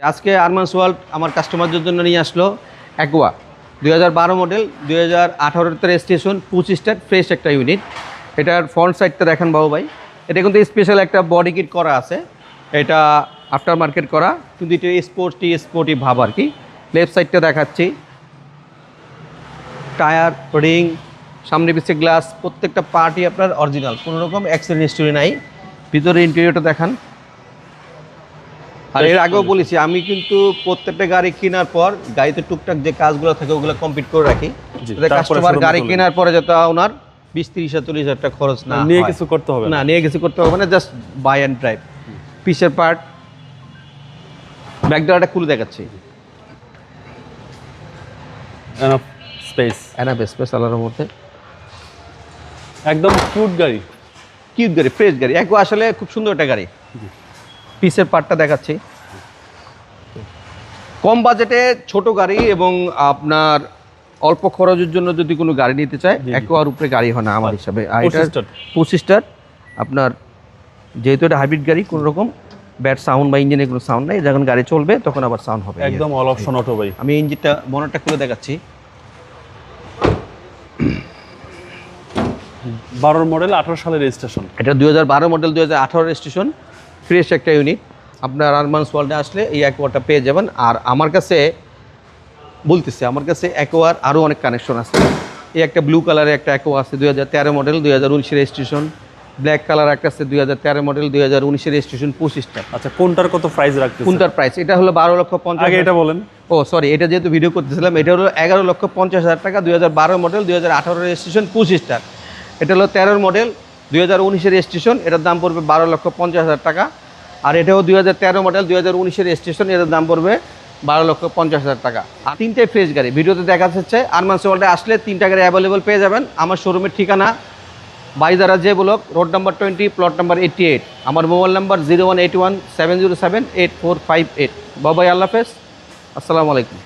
আজকে আরমান্স ওয়ার্ল্ড আমার কাস্টমারদের জন্য নিয়ে আসলো অ্যাকোয়া দুই হাজার বারো মডেল দুই হাজার আঠারোতে রেজিস্ট্রেশন পঁচিশটার ফ্রেশ একটা ইউনিট এটার ফ্রন্ট সাইডটা দেখেন বাবু ভাই। এটা কিন্তু স্পেশাল একটা বডি কিট করা আছে। এটা আফটার মার্কেট করা। কিন্তু এটা স্পোর্টি স্পোর্টি ভাব আর কি। লেফট সাইডটা দেখাচ্ছি। টায়ার রিং সামনে পিছিয়ে গ্লাস প্রত্যেকটা পার্টই আপনার অরিজিনাল কোনো রকম অ্যাক্সিডেন্ট হিস্টোরি নাই। ভিতরে ইন্টেরিয়রটা দেখান। আর এর আগেও বলেছি আমি কিন্তু প্রত্যেকটা গাড়ি কেনার পর গাড়িতে টুকটাক যে কাজগুলো থাকে ওগুলো কমপ্লিট করে রাখি। কাস্টমার গাড়ি কেনার পরে যাতে ওনার বিশ তিরিশ চল্লিশ হাজার টাকা খরচ না নিয়ে কিছু করতে হবে না নিয়ে কিছু করতে হবে না জাস্ট বাই অ্যান্ড ড্রাইভ পিসের পার্ট ব্যাকডালাটা খুলে দেখাচ্ছি। স্পেস অ্যানাবে স্পেশালের মধ্যে। একদম কিউট গাড়ি। কিউট গাড়ি ফ্রেশ গাড়ি। একবার আসলে খুব সুন্দর একটা গাড়ি। পিসের পার্টটা দেখাচ্ছি। কম বাজেটে ছোট গাড়ি এবং আপনার অল্প খরচের জন্য যদি কোনো গাড়ি নিতে চায়। একোয়ার উপরে গাড়ি হয় না আমার হিসাবে। আর এটা 25 টার। পঁচিশটার আপনার যেহেতু এটা হাইব্রিড গাড়ি কোনো রকম ব্যাড সাউন্ড বা ইঞ্জিনে কোনো সাউন্ড নেই যখন গাড়ি চলবে তখন আবার সাউন্ড হবে। একদম অল অপশন অটো ভাই আমি ইঞ্জিনটা মনরটা খুলে দেখাচ্ছি। বারোর মডেল আঠারো সালের রেজিস্ট্রেশন এটা দু হাজার বারো মডেল দুই হাজার আঠারো স্টেশন ফ্রেশ একটা ইউনিট আপনার আরমান্স ওয়ার্ল্ডে আসলে এই অ্যাকোয়ারটা পেয়ে যাবেন। আর আমার কাছে বলতেছে আমার কাছে অ্যাকোয়ার আরও অনেক কানেকশন আছে। এই একটা ব্লু কালারের একটা অ্যাকোয়া আছে দুই হাজার তেরো মডেল দুই হাজার উনিশের রেজিস্ট্রেশন ব্ল্যাক কালার একটা আছে দুই হাজার তেরো মডেল দুই হাজার উনিশের রেজিস্ট্রেশন পঁচিশটা। আচ্ছা কোনটার কত প্রাইস রাখতেছে কোনটার প্রাইস এটা হলো বারো লক্ষ পঞ্চাশ আগে এটা বলেন। ও সরি এটা যেহেতু ভিডিও করতেছিলাম এটা হলো এগারো লক্ষ পঞ্চাশ হাজার টাকা দুই হাজার বারো মডেল দুই হাজার আঠারো রেজিস্ট্রেশন পঁচিশটা। এটা হলো তেরোর মডেল দুই হাজার উনিশের রেজিস্ট্রেশন এটার দাম পড়বে বারো লক্ষ পঞ্চাশ হাজার টাকা। আর এটাও দুই হাজার তেরো মডেল দুই হাজার উনিশের রেজিস্ট্রেশন এটার দাম পড়বে বারো লক্ষ পঞ্চাশ হাজার টাকা। আর তিনটে ফ্রেশ গাড়ি, ভিডিওতে দেখা যাচ্ছে আরমান্স ওয়ার্ল্ডে আসলে তিনটা গাড়ি অ্যাভেলেবল পেয়ে যাবেন। আমার শোরুমের ঠিকানা বাইদারা J block road number twenty plot number eighty eight আমার mobile number zero one eight one seven zero seven eight four five eight Babai, আল্লাহ হাফেজ। আসসালামু আলাইকুম।